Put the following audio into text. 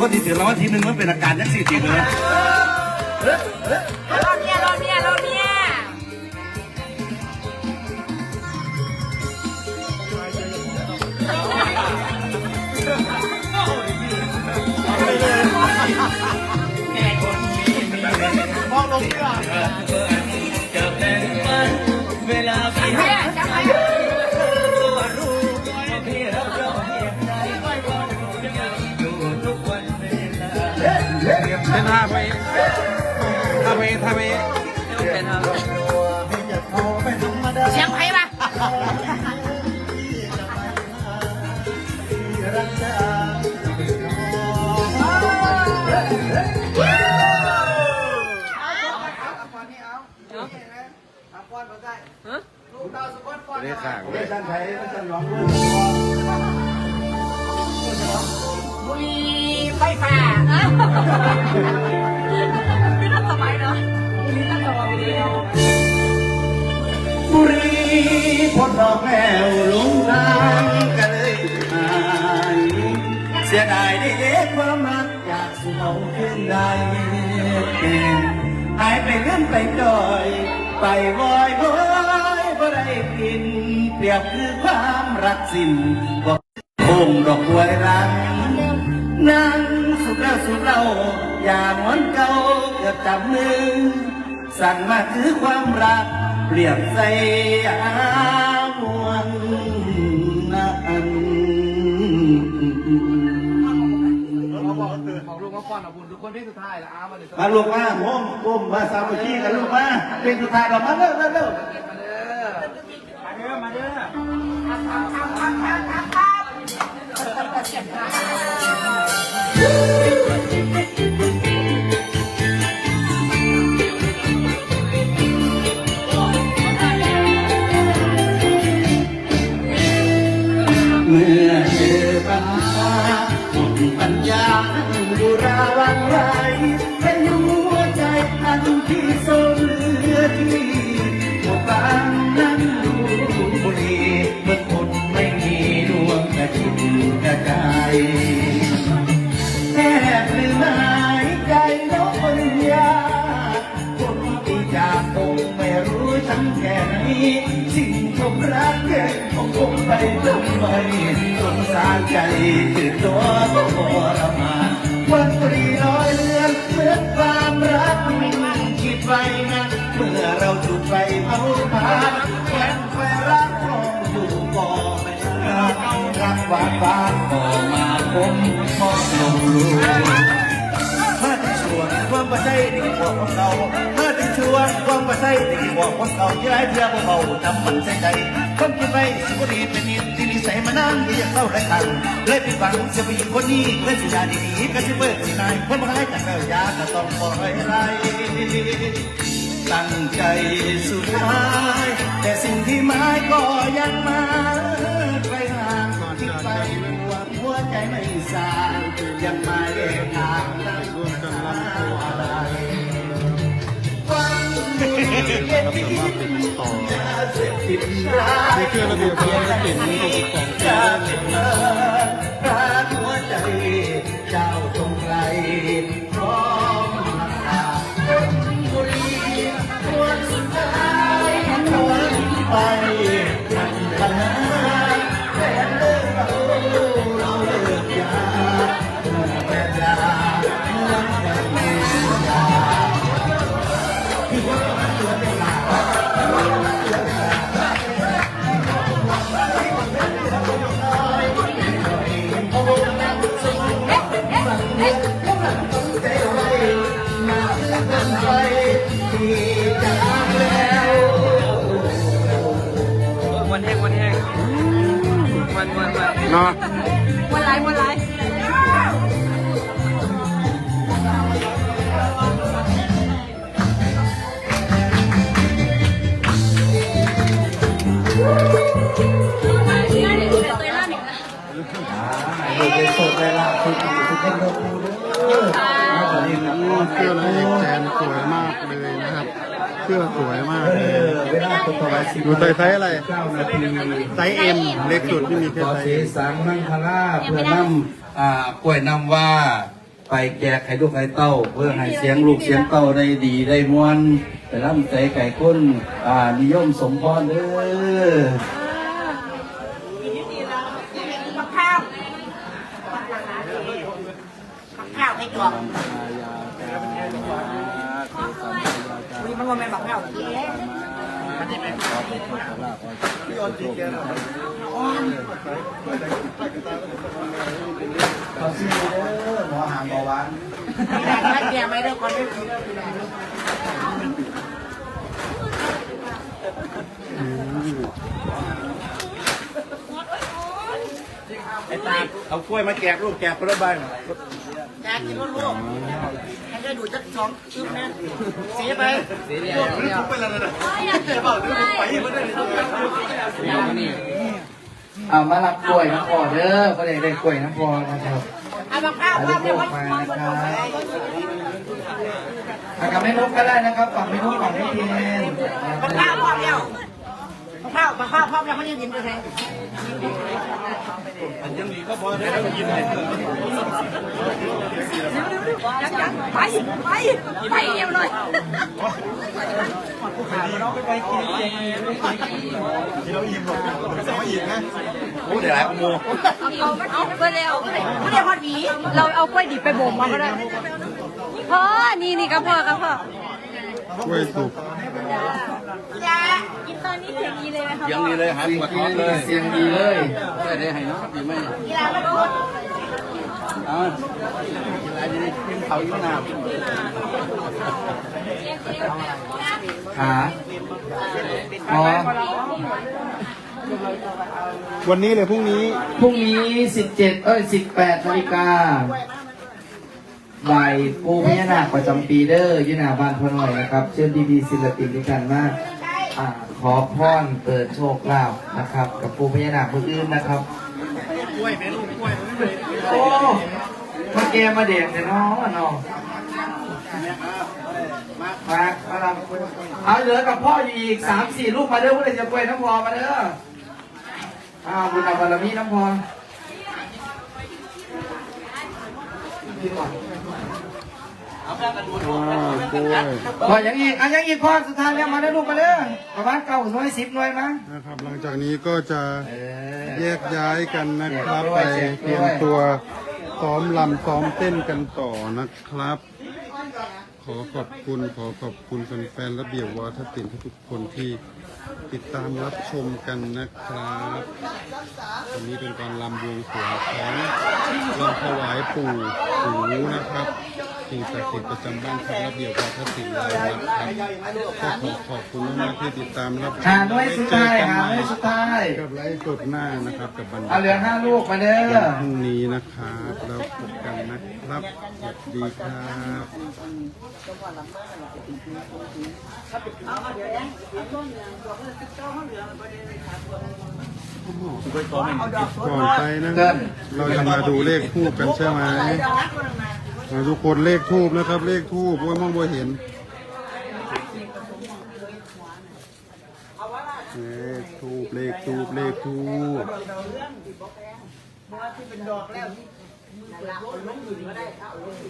คนที่ถือรางวัลที่หนึ่งมันเป็นอาการยังสี่สิบเลยรอบเนี้ยรอบเนี้ยรอบเนี้ยเว เรียกข้างเลยท่านไทยท่านร้องบุหรีไฟฟ้าไม่ต้องสมัยเนาะบุหรีตั้งแต่วันเดียวบุรีพดดอกแมวหลงทางกันเลยหายเสียดายได้เด็กความรักอยากสู่เอาขึ้นได้หายไปเลื่อนไปดอย ไปวอยวอยบ่ ได้กิน เปรียบคือความรักสิ้นบอกคงดอกบัวรังนั่งสุดแล้วสุดเราอย่าหวนเก่าเกือบจับมือ สั่งมาคือความรัก เปรียบใส่อามวนนันของลูกมาฟ้อนเอาบุญทุกคนที่สุดท้ายละมาลูกมาโมมก้มมาสามัคคีกันลูกมาเป็นสุดท้ายเรามาเร็วเร็วเร็ว เมื่อเจอปัญหาหมดปัญญาบุราวันไหวเป็นหัวใจอันที่ทรงเหลือที่หมดบางนั้นดูบุรีเมื่อคนไม่มีดวงแต่จิตกระใจ ไม่สงสารใจคือตัวก็ทรมานวันปรีลอยเลือนเหมือนความรักไม่มั่นคิดไว้นะเมื่อเราจุดไฟเผาผลาญแขนไฟรักของอยู่บ่ไม่รักรักหวานหวานก็มาผมมองลงรูมาที่ชวนความประใจดีกว่าของเรามาที่ชวนความประใจดีกว่าของเราที่ไรเพื่อเราทำมันใส่ใจ ความคิดไปสุขดีเป็นนิดที่นิสัยมานานที่อยากเข้าไรทันเลยผิดหวังจะไปอยู่คนนี้เพื่อสุญาดีๆก็จะเบิกที่นายความหายจากแล้วยาก็ต้องปล่อยไรตั้งใจสุดท้าย แต่สิ่งที่หมายก็ยังมา ดูเย็นที่าเสพติดร้ายนี่คือระเบียบการเก็บของของเป็นเธอรั นวันเนาะวันไรวันไรดยเป็นโสดเวลาทุกทีทุกคนเราดูด้วยตอนนี้ครับเสื้อละเอกแจนสวยมากเลยนะครับ เสื้อสวยมากเอเลยอเวลาตัวต่อไปสิบดูใส่ไซส์อะไร เก้านาทีไซส์เอ็มเล็กสุดที่มีแค่ต่อไซส์สีเอ็มสังมังคลาเพื่อนำอ่ากล้วยนำว่า ไปแจกให้ลูกให้เต้า เพื่อให้เสียงลูกเสียงเต้าได้ดีได้มวนแต่ร่ำใจไก่ข้นอ่านิยมสมพรเด้อบักข้าวบักข้าวให้กรอบอุ้ยมั นว่าแม่บักข้าวเย้มันจะเขอซื้อเด้อหมอหางเบาหวานไม่แก่ไม่ได้คนไม่รู้เรื่องเลยไอ้ตาเอากล้วยมาแจกลูกแจกคนละใบแจกกินลูก ๆให้ได้ดูจักสองอึ๊บนะเสียไปเลยเอามารับกล้วยน้ำพอเด้อก็ได้ได้กล้วยน้ำพอนะครับเอาบักข้าวถ่ายพ่อรูปแม่มาวัดนะครับอากับแม่นุ๊กก็ได้นะครับฝั่งแม่นุ๊กฝั่งแม่เทียนบักข้าวพ่อแล้วบักข้าวบักข้าวพ่อแล้วเขายังกินไปแทน ยังดีก็พอได้ยินเลยยังยังไปไปไปเร็วหน่อยโอ้เดี๋ยวหลายโมเอาเอาไปเร็วไม่ได้พอดีเราเอากล้วยดิบไปบ่มมาก็ได้พ่อนี่นี่ก็พ่อก็พ่อ ล้วยสุกจ้ากินตอนนี้เสียงดีเลยไหมคะยังดีเลยหาเสียงปวดดีท้องเลเลยยเสียงดีเลยได้ได้ให้น้องดีไหมกีฬาไม่พูดเอาอะไรดีกินเขาอยู่น้ำขาอ๋อวันนี้เลยพรุ่งนี้ พรุ่งนี้17เอ้ย18นาฬิกา ใบปูพญานาคประจำปีเด้ออยุนาบานพอหน่อยนะครับ เชิญดีๆศิลปินด้วยกันมาอ่าขอพรเปิดโชคลาภนะครับ กับปูพญานาคคนอื่นนะครับกล้วยแม่ลูกกล้วยโอ้มาแกมาเด็กเนี่ยน้องน้องมามาลำเอาเหลือกับพ่ออยู่อีกสามสี่ลูกมาเด้อเพื่อจะกล้วยน้ำพอมาเด้ออ้าวบุญบารมีน้ำพอ พออย่างอีกอะอย่างอีกพ่อสุดท้ายแล้วมาเด้อลูกมาเด้อประมาณเก้าหน่วยสิบหน่วยมั้งนะครับ หลังจากนี้ก็จะเออแยกย้ายกันนะครับแจไปกกล้วยแจกเตกล้วยรียมตัวซ้อมลำซ้อมเต้นกันต่อนะครับ ขอขอบคุณขอขอบคุณแฟนๆระเบียบวาทศิลป์ทุกคนที่ติดตามรับชมกันนะครับวันนี้เป็นการลำบวงสรวงของลำถวายปู่หูนะครับ สิ่งศักดิ์สิทธิ์ประจำบ้านพักระเบียบวาทศิลป์เรานะครับก็ขอขอบคุณมากๆที่ติดตามรับชมหาหน่วยสุดท้ายหาหน่วยสุดท้ายกับไลฟ์สดหน้านะครับกับบรรยาเอาเหลือกาศห้าลูกมาเด้อวันพรุ่งนี้นะครับแล้วพบกันนะครับสวัสดีครับก่อนไปนะเราจะมาดูเลขทูบกันใช่ไหม มาทุกคนเลขทูบนะครับ เลขทูบว่ามองบ่เห็นเลขทูบเลขทูบเลขทูบ